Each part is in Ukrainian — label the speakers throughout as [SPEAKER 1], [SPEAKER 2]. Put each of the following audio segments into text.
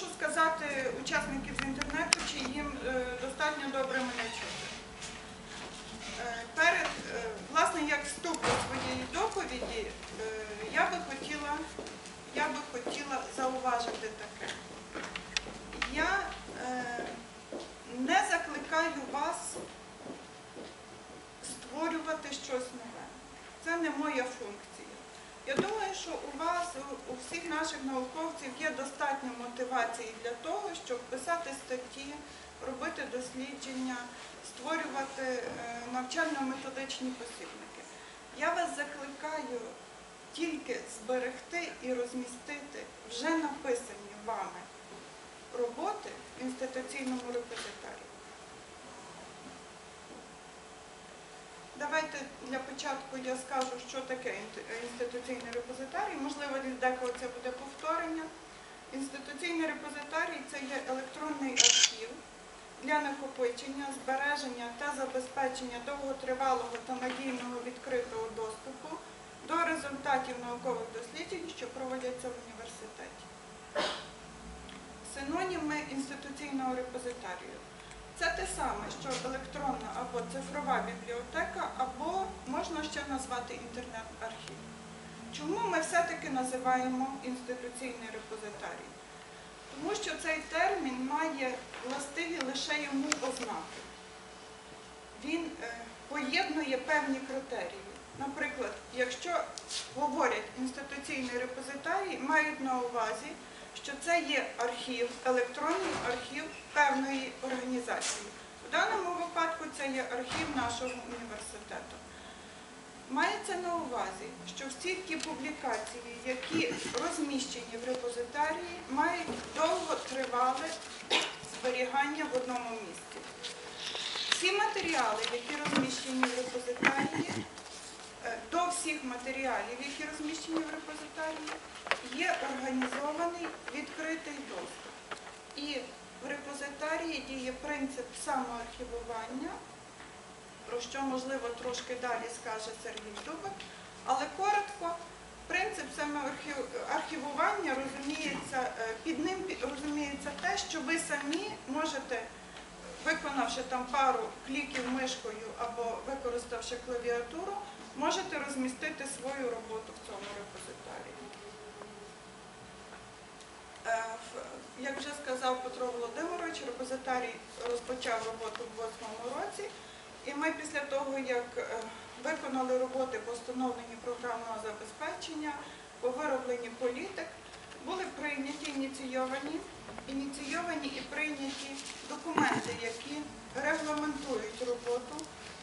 [SPEAKER 1] мушу сказати учасників з інтернету, чи їм е, достатньо добре мене чути. Е, Перед, е, власне, як вступ до своєї доповіді, я би хотіла, я би хотіла зауважити таке. Я не закликаю вас створювати щось нове. Це не моя функція. Я думаю, що у вас, у- всіх наших науковців є достатньо мотивації для того, щоб писати статті, робити дослідження, створювати е, навчально-методичні посібники. Я вас закликаю тільки зберегти і розмістити вже написані вами роботи в інституційному репозитарії. Давайте для початку я скажу, що таке інституційний репозитарій. Можливо, для декого це буде повторення. Інституційний репозитарій це є електронний архів для накопичення, збереження та забезпечення довготривалого та надійного відкритого доступу до результатів наукових досліджень, що проводяться в університеті. Синоніми інституційного репозитарію. Це те саме, що електронна або цифрова бібліотека, або можна ще назвати інтернет-архів. Чому ми все-таки називаємо інституційний репозитарій? Тому що цей термін має властиві лише йому ознаки. Він е, поєднує певні критерії. Наприклад, якщо говорять інституційний репозитарій, мають на увазі, що це є архів, електронний архів певної організації. В даному випадку це є архів нашого університету. Мається на увазі, що всі ті публікації, які розміщені в репозитарії, мають довготривале зберігання в одному місці. Всі матеріали, які розміщені в репозитарії, до всіх матеріалів, які розміщені в репозитарії, є організований відкритий доступ. І в репозитарії діє принцип самоархівування, про що, можливо, трошки далі скаже Сергій Дубик. Але коротко, принцип самоархівування розуміється, е, під ним розуміється те, що ви самі можете, виконавши там пару кліків мишкою або використавши клавіатуру, можете розмістити свою роботу в цьому репозитарії. Е, Як вже сказав Петро Володимирович, репозитарій розпочав роботу в 2008 році, і ми після того, як е, виконали роботи по встановленні програмного забезпечення, по виробленні політик, були прийняті ініційовані, ініційовані і прийняті документи, які регламентують роботу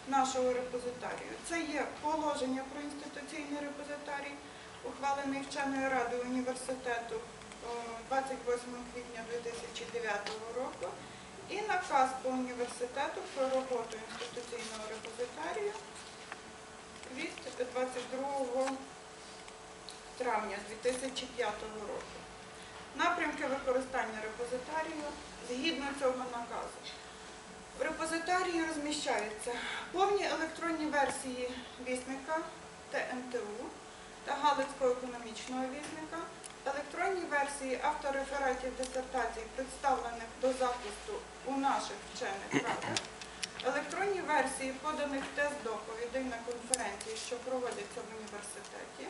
[SPEAKER 1] нашого репозитарію. Це є положення про інституційний репозитарій, ухвалений вченою радою університету 28 квітня 2009 року, і наказ по університету про роботу інституційного репозитарію від 22 травня 2005 року. Напрямки використання репозитарію згідно цього наказу. В репозитарії розміщаються повні електронні версії вісника ТНТУ та Галицького економічного вісника, електронні версії авторефератів дисертацій, представлених до захисту у наших вчених радах, електронні версії поданих тест-доповідей на конференції, що проводяться в університеті,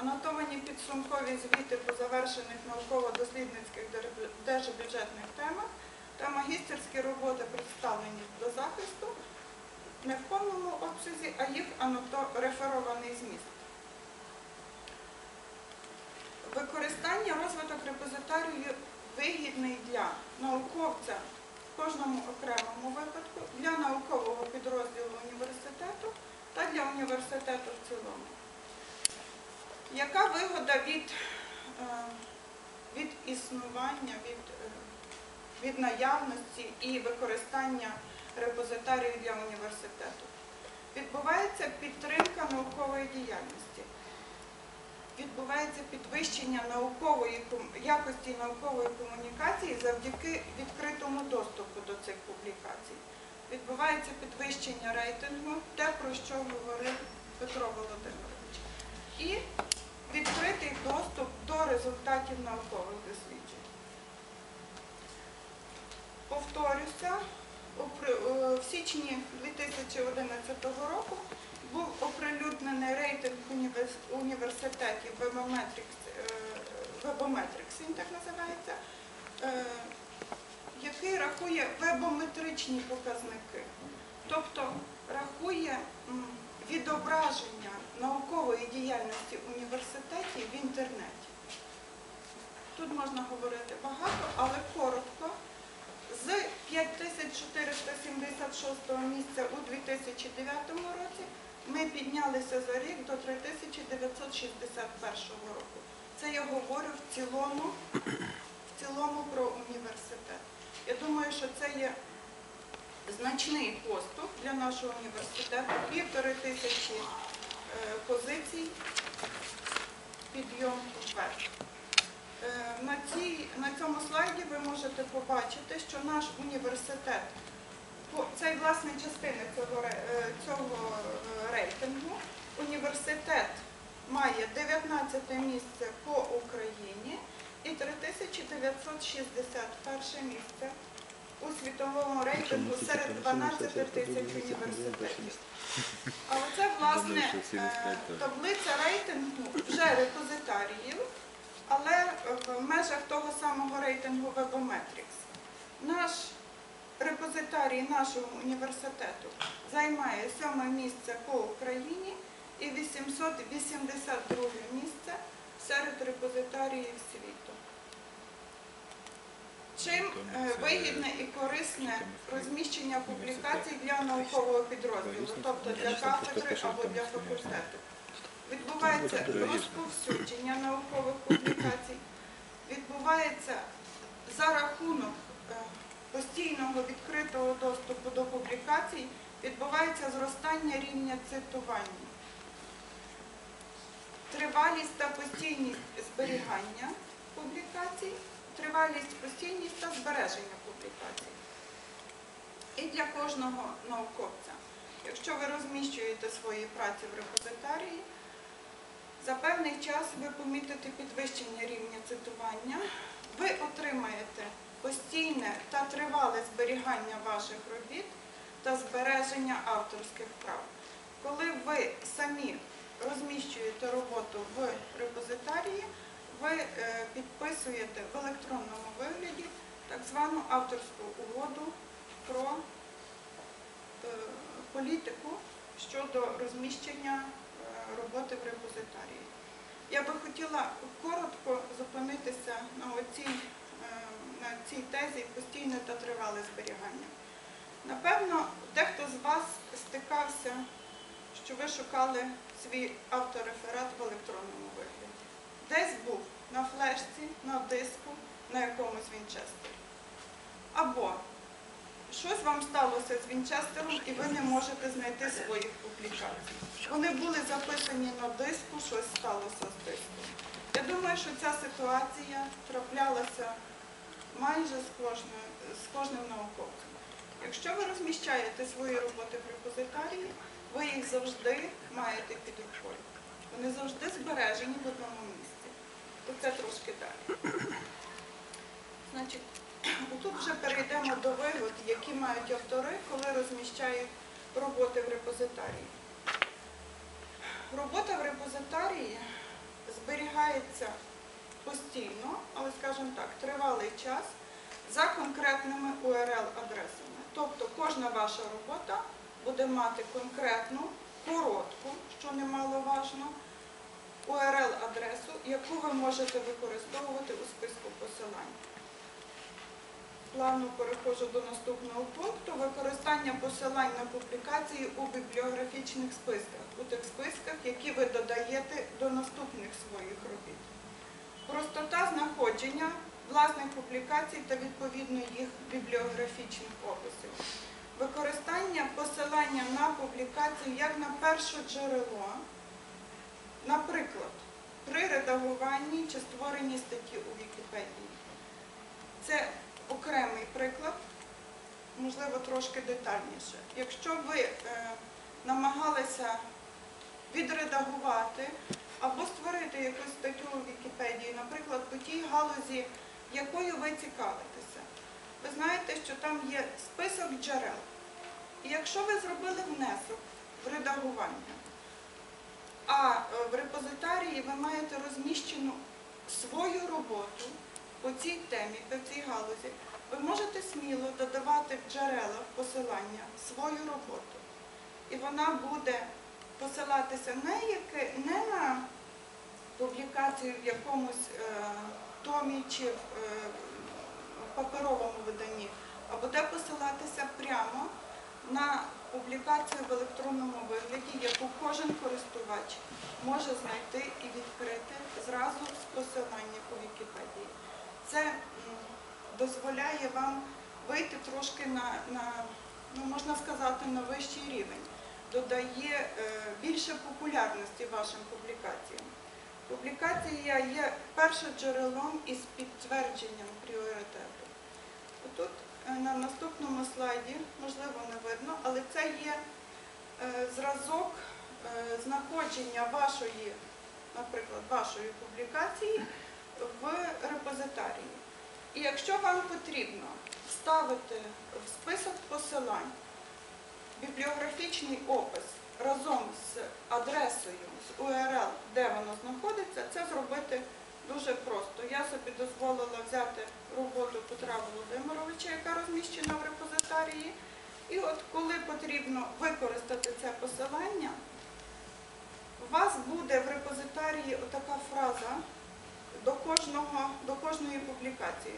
[SPEAKER 1] анотовані підсумкові звіти по завершених науково-дослідницьких держбюджетних темах та магістерські роботи представлені до захисту не в повному обсязі, а їх аното реферований зміст. Використання розвиток репозитарію вигідний для науковця в кожному окремому випадку, для наукового підрозділу університету та для університету в цілому. Яка вигода від, е, від існування, від, е, від наявності і використання репозитарію для університету? Відбувається підтримка наукової діяльності відбувається підвищення наукової якості наукової комунікації завдяки відкритому доступу до цих публікацій. Відбувається підвищення рейтингу, те, про що говорив Петро Володимирович. І відкритий доступ до результатів наукових досліджень. В січні 2011 року був оприлюднений рейтинг університетів Webometrics, е, він так називається, е, який рахує вебометричні показники. Тобто рахує відображення наукової діяльності університетів в інтернеті. Тут можна говорити багато, але коротко. З 5476 місця у 2009 році ми піднялися за рік до 3961 року. Це я говорю в цілому, в цілому про університет. Я думаю, що це є значний поступ для нашого університету. Півтори тисячі е, позицій підйом вверх. Е, На, цій, на цьому слайді ви можете побачити, що наш університет, це власне частина цього, е, цього е, рейтингу, університет має 19 місце по Україні і 3961 місце у світовому рейтингу серед 12 тисяч університетів. Але це власне таблиця рейтингу вже репозитаріїв, але в межах того самого рейтингу Webometrics. Наш репозитарій нашого університету займає сьоме місце по Україні і 882 місце серед репозитаріїв світу. Чим е, вигідне і корисне розміщення публікацій для наукового підрозділу, тобто для кафедри або для факультету? Відбувається розповсюдження наукових публікацій, відбувається за рахунок е, постійного відкритого доступу до публікацій, відбувається зростання рівня цитування. Тривалість та постійність зберігання публікацій, тривалість, постійність та збереження публікацій. І для кожного науковця. Якщо ви розміщуєте свої праці в репозитарії, за певний час ви помітите підвищення рівня цитування, ви отримаєте постійне та тривале зберігання ваших робіт та збереження авторських прав. Коли ви самі розміщуєте роботу в репозитарії, ви е, підписуєте в електронному вигляді так звану авторську угоду про е, політику щодо розміщення роботи в репозитарії. Я би хотіла коротко зупинитися на, оцій, е, на цій тезі постійне та тривале зберігання. Напевно, дехто з вас стикався, що ви шукали свій автореферат в електронному вигляді. Десь був на флешці, на диску, на якомусь Вінчестері. Або щось вам сталося з Вінчестером і ви не можете знайти своїх публікацій. Вони були записані на диску, щось сталося з диском. Я думаю, що ця ситуація траплялася майже з, кожною, з кожним науковцем. Якщо ви розміщаєте свої роботи в репозитарії, ви їх завжди маєте під рукою. Вони завжди збережені в одному місці. Це трошки далі. Значить, тут вже перейдемо до вигод, які мають автори, коли розміщають роботи в репозитарії. Робота в репозитарії зберігається постійно, але, скажімо так, тривалий час за конкретними URL-адресами. Тобто кожна ваша робота буде мати конкретну, коротку, що немаловажно, URL-адресу, яку ви можете використовувати у списку посилань. Плавно переходжу до наступного пункту. Використання посилань на публікації у бібліографічних списках, у тих списках, які ви додаєте до наступних своїх робіт. Простота знаходження власних публікацій та відповідно їх бібліографічних описів. Використання посилання на публікацію як на перше джерело, наприклад, при редагуванні чи створенні статті у Вікіпедії. Це окремий приклад, можливо, трошки детальніше. Якщо ви е, намагалися відредагувати або створити якусь статтю у Вікіпедії, наприклад, по тій галузі, якою ви цікавитеся, ви знаєте, що там є список джерел. І якщо ви зробили внесок в редагування, а е, в репозитарії ви маєте розміщену свою роботу по цій темі, по цій галузі, ви можете сміло додавати в джерела посилання свою роботу. І вона буде посилатися не, на публікацію в якомусь е, томі чи в е, паперовому виданні, а буде посилатися прямо на публікацію в електронному вигляді, яку кожен користувач може знайти і відкрити зразу з посилання по Вікіпедії. Це дозволяє вам вийти трошки на, на ну, можна сказати, на вищий рівень, додає е, більше популярності вашим публікаціям. Публікація є першим джерелом із підтвердженням пріоритету. Отут е, на наступному слайді, можливо, не видно, але це є е, зразок знаходження вашої, наприклад, вашої публікації в репозитарії. І якщо вам потрібно вставити в список посилань бібліографічний опис разом з адресою, з URL, де воно знаходиться, це зробити дуже просто. Я собі дозволила взяти роботу Петра Володимировича, яка розміщена в репозитарії. І от коли потрібно використати це посилання, у вас буде в репозитарії отака фраза до, кожного, до кожної публікації.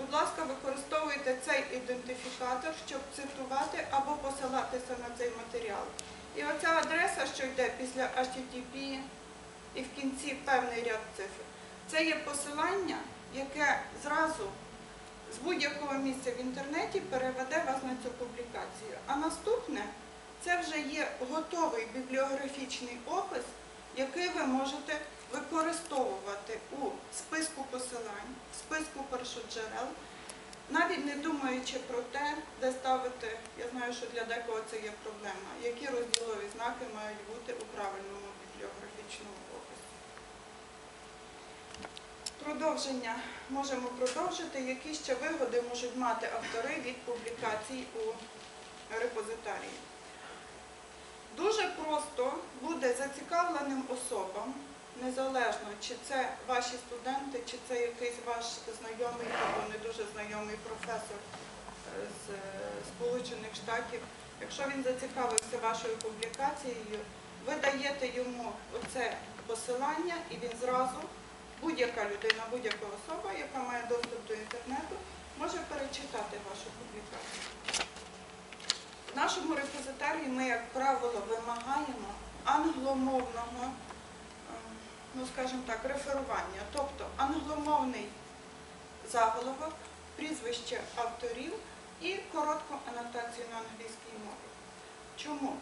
[SPEAKER 1] Будь ласка, використовуйте цей ідентифікатор, щоб цитувати або посилатися на цей матеріал. І оця адреса, що йде після HTTP і в кінці певний ряд цифр, це є посилання, яке зразу з будь-якого місця в інтернеті переведе вас на цю публікацію. А наступне це вже є готовий бібліографічний опис, який ви можете використовувати у списку посилань, в списку першоджерел, навіть не думаючи про те, де ставити, я знаю, що для декого це є проблема, які розділові знаки мають бути у правильному бібліографічному описі. Продовження можемо продовжити, які ще вигоди можуть мати автори від публікацій у репозитарії. Дуже просто буде зацікавленим особам, незалежно чи це ваші студенти, чи це якийсь ваш знайомий або не дуже знайомий професор е, з е, Сполучених Штатів. Якщо він зацікавився вашою публікацією, ви даєте йому оце посилання і він зразу, будь-яка людина, будь-яка особа, яка має доступ до інтернету, може перечитати вашу публікацію. В нашому репозитарії ми, як правило, вимагаємо англомовного, ну скажімо так, реферування, тобто англомовний заголовок, прізвище авторів і коротку анотацію на англійській мові. Чому?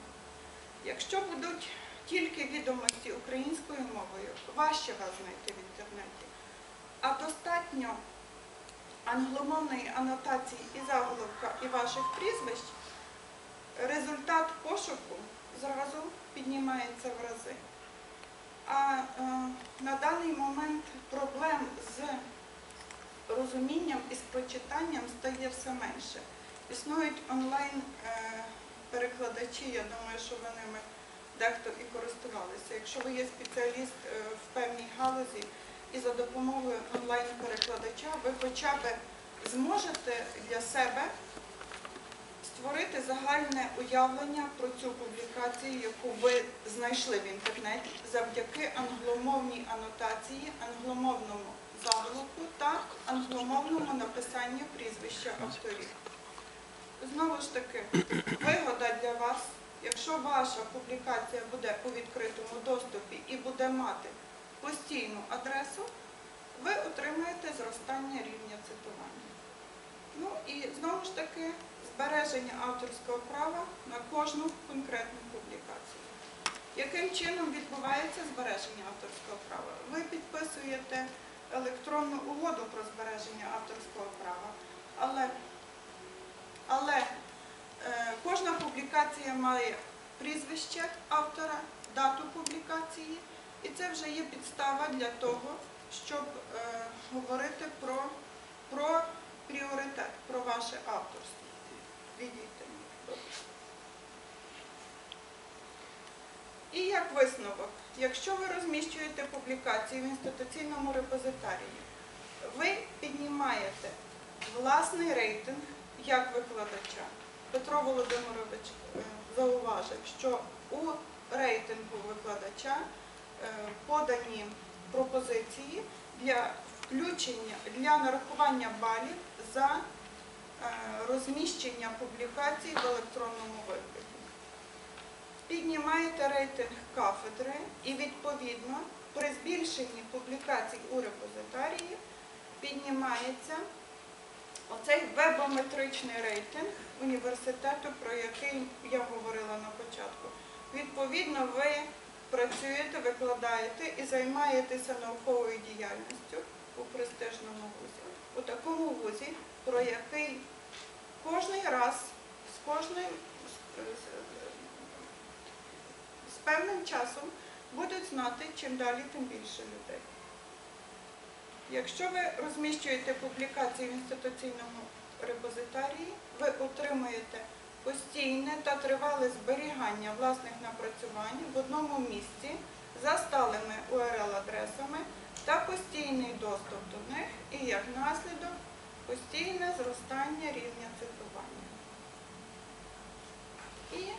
[SPEAKER 1] Якщо будуть тільки відомості українською мовою, важче вас знайти в інтернеті. А достатньо англомовної анотації і заголовка, і ваших прізвищ, результат пошуку зразу піднімається в рази. А е, на даний момент проблем з розумінням і з прочитанням стає все менше. Існують онлайн е, я думаю, що ви ними дехто і користувалися. Якщо ви є спеціаліст е, в певній галузі і за допомогою онлайн-перекладача ви хоча б зможете для себе створити загальне уявлення про цю публікацію, яку ви знайшли в інтернеті завдяки англомовній анотації, англомовному заголовку та англомовному написанню прізвища авторів. Знову ж таки, вигода для вас, якщо ваша публікація буде у відкритому доступі і буде мати постійну адресу, ви отримаєте зростання рівня цитування. Ну і знову ж таки збереження авторського права на кожну конкретну публікацію. Яким чином відбувається збереження авторського права? Ви підписуєте електронну угоду про збереження авторського права, але, але е, кожна публікація має прізвище автора, дату публікації, і це вже є підстава для того, щоб е, говорити про, про пріоритет, про ваше авторство відійти. І як висновок, якщо ви розміщуєте публікації в інституційному репозитарії, ви піднімаєте власний рейтинг як викладача. Петро Володимирович е, зауважив, що у рейтингу викладача е, подані пропозиції для включення для нарахування балів за розміщення публікацій в електронному вигляді. Піднімаєте рейтинг кафедри і відповідно при збільшенні публікацій у репозитарії піднімається оцей вебометричний рейтинг університету, про який я говорила на початку. Відповідно, ви працюєте, викладаєте і займаєтеся науковою діяльністю у престижному вузі. У такому вузі, про який кожний раз з кожним з- певним часом будуть знати чим далі, тим більше людей. Якщо ви розміщуєте публікації в інституційному репозитарії, ви отримуєте постійне та тривале зберігання власних напрацювань в одному місці за сталими URL-адресами та постійний доступ до них і як наслідок постійне зростання рівня цитування. І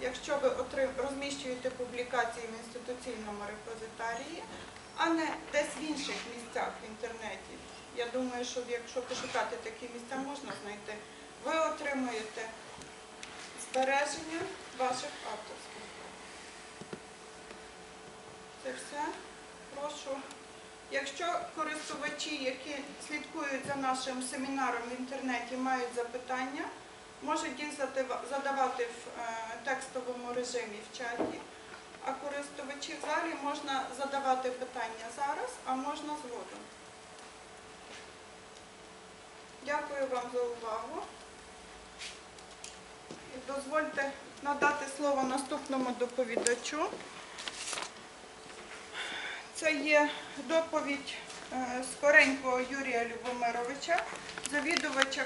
[SPEAKER 1] якщо ви розміщуєте публікації в інституційному репозитарії, а не десь в інших місцях в інтернеті, я думаю, що якщо пошукати такі місця, можна знайти, ви отримуєте збереження ваших авторських. Це все. Прошу. Якщо користувачі, які слідкують за нашим семінаром в інтернеті, мають запитання, можуть їх задавати в е, текстовому режимі в чаті, а користувачі в залі можна задавати питання зараз, а можна згодом. Дякую вам за увагу. Дозвольте надати слово наступному доповідачу. Це є доповідь е, Скоренького Юрія Любомировича, завідувача